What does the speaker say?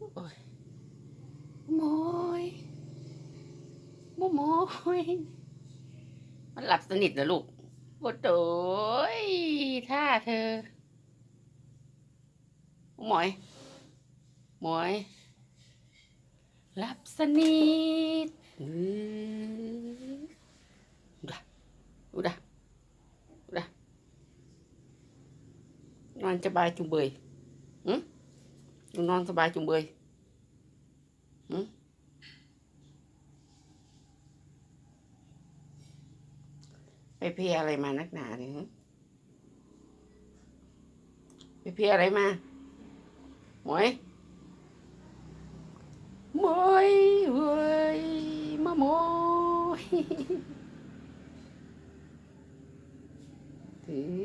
โอ้ยโมยโมโมยมันหลับสนิทเหรอลูกโอ้โตยท่าเธอหมอย หมอยหลับสนิทอื้อดูดะดูดะดูดะนอนสบายจุงเบยหืม นอนสบายจุงเบยหืไปเพียอะไรมานักหนาเนี่ยไปเพียอะไรมาหมวยหมวยเว้ยมาหมวยถือ